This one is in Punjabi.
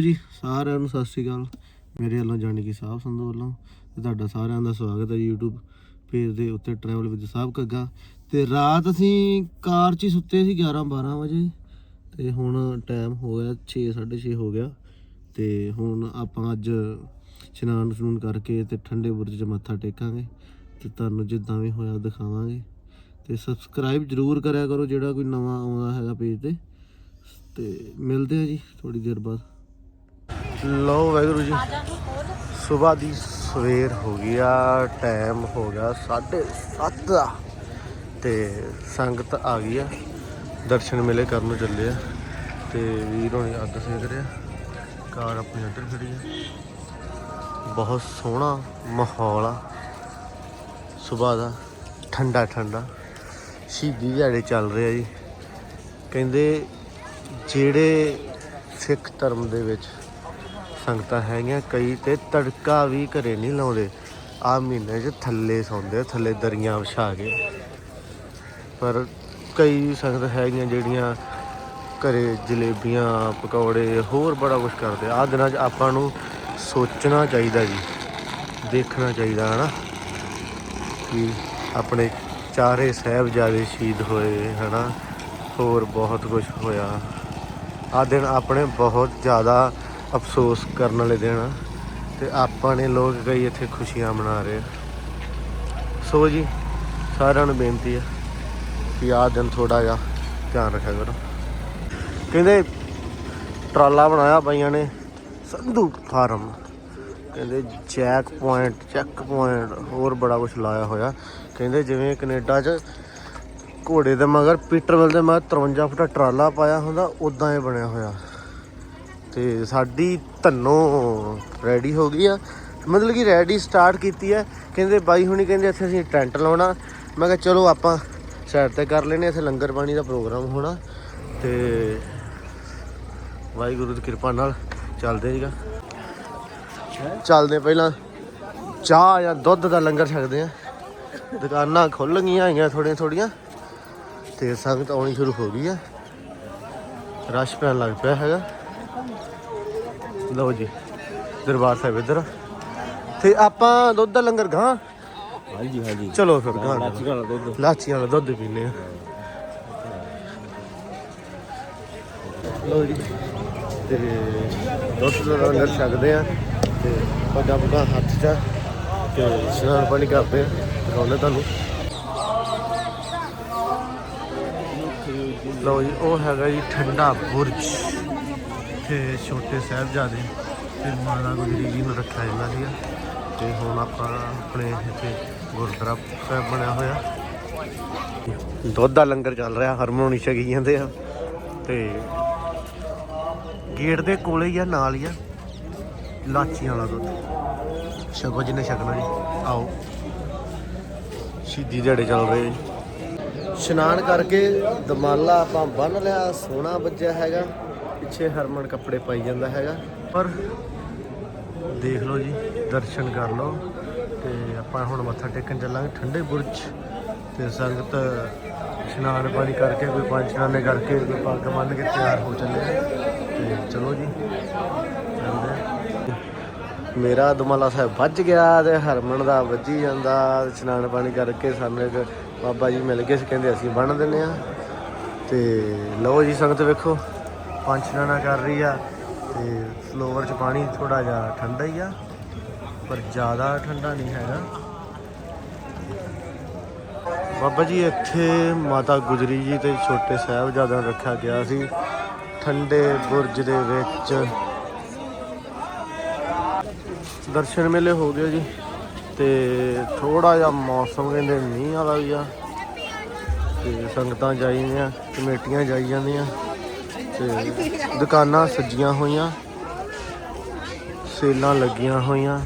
ਜੀ, ਸਾਰਿਆਂ ਨੂੰ ਸਤਿ ਸ਼੍ਰੀ ਅਕਾਲ। ਮੇਰੇ ਵੱਲੋਂ ਜਾਣੀ ਕਿ ਸਾਹਿਬ ਸੰਧੂ ਵੱਲੋਂ ਤੇ ਤੁਹਾਡਾ ਸਾਰਿਆਂ ਦਾ ਸਵਾਗਤ ਹੈ ਜੀ YouTube ਪੇਜ ਦੇ ਉੱਤੇ ਟਰੈਵਲ ਵਿਦ ਸਾਹਿਬ ਕੱਗਾ ਤੇ ਰਾਤ ਅਸੀਂ ਕਾਰ 'ਚ ਹੀ ਸੁੱਤੇ ਸੀ 11 12 ਵਜੇ। ਤੇ ਹੁਣ ਟਾਈਮ ਹੋ ਗਿਆ 6 6:30 ਹੋ ਗਿਆ। ਤੇ ਹੁਣ ਆਪਾਂ ਅੱਜ ਇਸ਼ਨਾਨ ਸਨੂਨ ਕਰਕੇ ਤੇ ਠੰਡੇ ਬੁਰਜ 'ਚ ਮੱਥਾ ਟੇਕਾਂਗੇ ਤੇ ਤੁਹਾਨੂੰ ਜਿੱਦਾਂ ਵੀ ਹੋਇਆ ਦਿਖਾਵਾਂਗੇ। ਤੇ ਸਬਸਕ੍ਰਾਈਬ ਜਰੂਰ ਕਰਿਆ ਕਰੋ ਜਿਹੜਾ ਕੋਈ ਨਵਾਂ ਆਉਂਦਾ ਹੈਗਾ ਪੇਜ ਤੇ। ਤੇ ਮਿਲਦੇ ਆ ਜੀ ਥੋੜੀ ਦੇਰ ਬਾਅਦ। ਲਓ ਵਾਹਿਗੁਰੂ ਜੀ। ਸਵੇਰ ਦੀ ਸਵੇਰ ਹੋ ਗਈ ਆ ਟਾਈਮ ਹੋ ਗਿਆ 7:30 ਦਾ ਤੇ ਸੰਗਤ ਆ ਗਈ ਆ, ਦਰਸ਼ਨ ਮੇਲੇ ਕਰਨ ਨੂੰ ਚੱਲੇ ਆ। ਤੇ ਵੀਰ ਹੋਣੀ ਅੱਗ ਸੇਕ ਰਿਹਾ, ਕਾਰ ਆਪਣੀ ਉੱਧਰ ਖੜੀ ਆ। ਬਹੁਤ ਸੋਹਣਾ ਮਾਹੌਲ ਆ। ਸਵੇਰ ਦਾ ਠੰਡਾ ਠੰਡਾ। ਸ਼ਹੀਦੀ ਦਿਹਾੜੇ ਚੱਲ ਰਿਹਾ ਜੀ। ਕਹਿੰਦੇ ਜਿਹੜੇ ਸਿੱਖ ਧਰਮ ਦੇ ਵਿੱਚ ਸੰਗਤਾਂ ਹੈਗੀਆਂ, ਕਈ ਤੇ ਤੜਕਾ ਵੀ ਘਰੇ ਨਹੀਂ ਲਾਉਂਦੇ। ਆ ਮਹੀਨੇ 'ਚ ਥੱਲੇ ਸੌਂਦੇ, ਥੱਲੇ ਦਰੀਆਂ ਵਿਛਾ ਕੇ। ਪਰ ਕਈ ਸੰਗਤ ਹੈਗੀਆਂ ਜਿਹੜੀਆਂ ਘਰੇ ਜਲੇਬੀਆਂ, ਪਕੌੜੇ, ਹੋਰ ਬੜਾ ਕੁਝ ਕਰਦੇ। ਆ ਦਿਨਾਂ 'ਚ ਆਪਾਂ ਨੂੰ ਸੋਚਣਾ ਚਾਹੀਦਾ ਜੀ, ਦੇਖਣਾ ਚਾਹੀਦਾ, ਹਨਾ? ਕਿ ਆਪਣੇ ਚਾਰੇ ਸਾਹਿਬਜ਼ਾਦੇ ਸ਼ਹੀਦ ਹੋਏ, ਹਨਾ? ਹੋਰ ਬਹੁਤ ਕੁਝ ਹੋਇਆ। ਆ ਦਿਨ ਆਪਣੇ ਬਹੁਤ ਜ਼ਿਆਦਾ ਅਫਸੋਸ ਕਰਨ ਵਾਲੇ ਦਿਨ ਆ। ਤੇ ਆਪਾਂ ਨੇ ਲੋਕ ਕਈ ਇੱਥੇ ਖੁਸ਼ੀਆਂ ਮਨਾ ਰਹੇ ਆ। ਸੋ ਜੀ, ਸਾਰਿਆਂ ਨੂੰ ਬੇਨਤੀ ਹੈ ਕਿ ਆਹ ਦਿਨ ਥੋੜਾ ਜਿਹਾ ਧਿਆਨ ਰੱਖਿਆ ਕਰੋ। ਕਹਿੰਦੇ ਟਰਾਲਾ ਬਣਾਇਆ ਬਾਈਆਂ ਨੇ ਸੰਧੂ ਫਾਰਮ। ਕਹਿੰਦੇ ਚੈੱਕ ਪੁਆਇੰਟ ਚੈੱਕ ਪੁਆਇੰਟ ਹੋਰ ਬੜਾ ਕੁਝ ਲਾਇਆ ਹੋਇਆ। ਕਹਿੰਦੇ ਜਿਵੇਂ ਕੈਨੇਡਾ 'ਚ ਘੋੜੇ ਦੇ ਮਗਰ, ਪੀਟਰਵਿਲ ਦੇ ਮਗਰ 53 ਫੁੱਟ ਟਰਾਲਾ ਪਾਇਆ ਹੁੰਦਾ ਉਦਾਂ ਹੀ ਬਣਿਆ ਹੋਇਆ। ਤੇ ਸਾਡੀ ਧੰਨੋ ਰੈਡੀ ਹੋ ਗਈ ਆ। ਮਤਲਬ ਕਿ ਰੈਡੀ ਸਟਾਰਟ ਕੀਤੀ ਹੈ ਕਹਿੰਦੇ ਬਾਈ ਹੁਣੀ ਕਹਿੰਦੇ ਇੱਥੇ ਅਸੀਂ ਟੈਂਟ ਲਾਉਣਾ। ਮੈਂ ਕਿਹਾ ਚਲੋ ਆਪਾਂ ਸਾਈਡ ਤੇ ਕਰ ਲੈਨੇ ਇੱਥੇ ਲੰਗਰ ਪਾਣੀ ਦਾ ਪ੍ਰੋਗਰਾਮ ਹੋਣਾ। ਤੇ ਵਾਹਿਗੁਰੂ ਦੀ ਕਿਰਪਾ ਨਾਲ ਚੱਲਦੇ ਜੀਗਾ ਚੱਲਦੇ ਪਹਿਲਾਂ ਚਾਹ ਜਾਂ ਦੁੱਧ ਦਾ ਲੰਗਰ ਛਕਦੇ ਆ ਦੁਕਾਨਾਂ ਖੁੱਲ ਗਈਆਂ ਹੈਗੀਆਂ ਥੋੜੀਆਂ ਥੋੜੀਆਂ ਤੇ ਸੰਗਤ ਆਉਣੀ ਸ਼ੁਰੂ ਹੋ ਗਈ ਆ। ਰਸ਼ ਪੈਣ ਲੱਗ ਪਿਆ ਹੈਗਾ। ਲਓ ਜੀ ਦਰਬਾਰ ਸਾਹਿਬ ਇੱਧਰ। ਤੇ ਆਪਾਂ ਦੁੱਧ ਦਾ ਲੰਗਰ ਗਾਂ ਹਾਂਜੀ ਹਾਂਜੀ। ਚਲੋ ਫਿਰ ਗਾਂ ਲਾਚੀ ਵਾਲਾ ਦੁੱਧ। ਲਾਚੀਆਂ ਵਾਲਾ ਦੁੱਧ ਪੀਨੇ ਆ। ਲਓ ਜੀ ਤੇ ਦੁੱਧ ਦਾ ਲੰਗਰ ਛਕਦੇ ਆ ਤੇ ਪੱਗਾ ਪੁੱਗਾ ਹੱਥ 'ਚ ਤੇ ਇਸ਼ਨਾਨ ਪਾਣੀ ਕਰਦੇ ਆ ਦਿਖਾਉਂਦੇ ਤੁਹਾਨੂੰ। ਲਓ ਜੀ ਉਹ ਹੈਗਾ ਜੀ ਠੰਡਾ ਬੁਰਜ। ਤੇ ਛੋਟੇ ਸਾਹਿਬਜ਼ਾਦੇ ਤੇ ਮਾਤਾ ਗੁਜਰੀ ਜੀ ਨੂੰ ਰੱਖਿਆ ਜਾਂਦਾ ਸੀਗਾ ਤੇ ਹੁਣ ਆਪਾਂ ਆਪਣੇ ਇੱਥੇ ਗੁਰਦੁਆਰਾ ਸਾਹਿਬ ਬਣਿਆ ਹੋਇਆ। ਦੁੱਧ ਦਾ ਲੰਗਰ ਚੱਲ ਰਿਹਾ ਹਰਮੋਨੀ ਛਕੀ ਜਾਂਦੇ ਆ ਤੇ ਗੇਟ ਦੇ ਕੋਲੇ ਹੀ ਆ, ਨਾਲ ਹੀ ਆ, ਲਾਚੀਆਂ ਵਾਲਾ ਦੁੱਧ। ਛਕੋ ਜਿਹਨੇ ਛਕਣਾ ਜੀ। ਆਓ। ਸ਼ਹੀਦੀ ਦਿਹਾੜੇ ਚੱਲ ਰਹੇ ਜੀ। ਇਸ਼ਨਾਨ ਕਰਕੇ ਦਮਾਲਾ ਆਪਾਂ ਬੰਨ ਲਿਆ ਸੋਨਾ ਵੱਜਿਆ ਹੈਗਾ। ਪਿੱਛੇ ਹਰਮਨ ਕੱਪੜੇ ਪਾਈ ਜਾਂਦਾ ਹੈਗਾ। ਪਰ ਦੇਖ ਲਓ ਜੀ, ਦਰਸ਼ਨ ਕਰ ਲਓ ਤੇ ਆਪਾਂ ਹੁਣ ਮੱਥਾ ਟੇਕਣ ਚੱਲਾਂਗੇ ਠੰਡੇ ਬੁਰਜ ਤੇ ਸੰਗਤ ਇਸ਼ਨਾਨ ਪਾਣੀ ਕਰਕੇ ਕੋਈ ਪੰਜ ਇਸ਼ਨਾਨੇ ਕਰਕੇ ਕੋਈ ਪੱਗ ਬੰਨ੍ਹ ਕੇ ਤਿਆਰ ਹੋ ਚੱਲੇ ਆ। ਤੇ ਚਲੋ ਜੀ ਮੇਰਾ ਦੁਮਾਲਾ ਸਾਹਿਬ ਵੱਜ ਗਿਆ ਤੇ ਹਰਮਨ ਦਾ ਵੱਜੀ ਜਾਂਦਾ। ਇਸ਼ਨਾਨ ਪਾਣੀ ਕਰਕੇ ਸਾਨੂੰ ਇੱਕ ਬਾਬਾ ਜੀ ਮਿਲ ਗਏ ਸੀ, ਕਹਿੰਦੇ ਅਸੀਂ ਬੰਨ ਦਿੰਨੇ ਆ ਤੇ ਲਓ ਜੀ ਸੰਗਤ ਵੇਖੋ। ਪੰਜ ਇਸ਼ਨਾਨਾ ਕਰ ਰਹੀ ਆ ਤੇ ਫਲੋਵਰ ਚ ਪਾਣੀ ਥੋੜਾ ਜਿਹਾ ਠੰਡਾ ਹੀ ਆ, ਪਰ ਜ਼ਿਆਦਾ ਠੰਡਾ ਨਹੀਂ ਹੈਗਾ। ਬਾਬਾ ਜੀ, ਇੱਥੇ ਮਾਤਾ ਗੁਜਰੀ ਜੀ ਤੇ ਛੋਟੇ ਸਾਹਿਬਜ਼ਾਦਿਆਂ ਰੱਖਿਆ ਗਿਆ ਸੀ, ਠੰਡੇ ਬੁਰਜ ਦੇ ਵਿੱਚ। ਦਰਸ਼ਨ ਮੇਲੇ ਹੋ ਗਏ ਜੀ, ਤੇ ਥੋੜਾ ਜਿਹਾ ਮੌਸਮ ਕਹਿੰਦੇ ਮੀਂਹ ਵਾਲਾ ਵੀ ਆ, ਤੇ ਸੰਗਤਾਂ ਜਾਈਆਂ, ਕਮੇਟੀਆਂ ਜਾਈ ਜਾਂਦੀਆਂ। ਤੇ ਦੁਕਾਨਾਂ ਸੱਜੀਆਂ ਹੋਈਆਂ ਸੇਲਾਂ ਲੱਗੀਆਂ ਹੋਈਆਂ।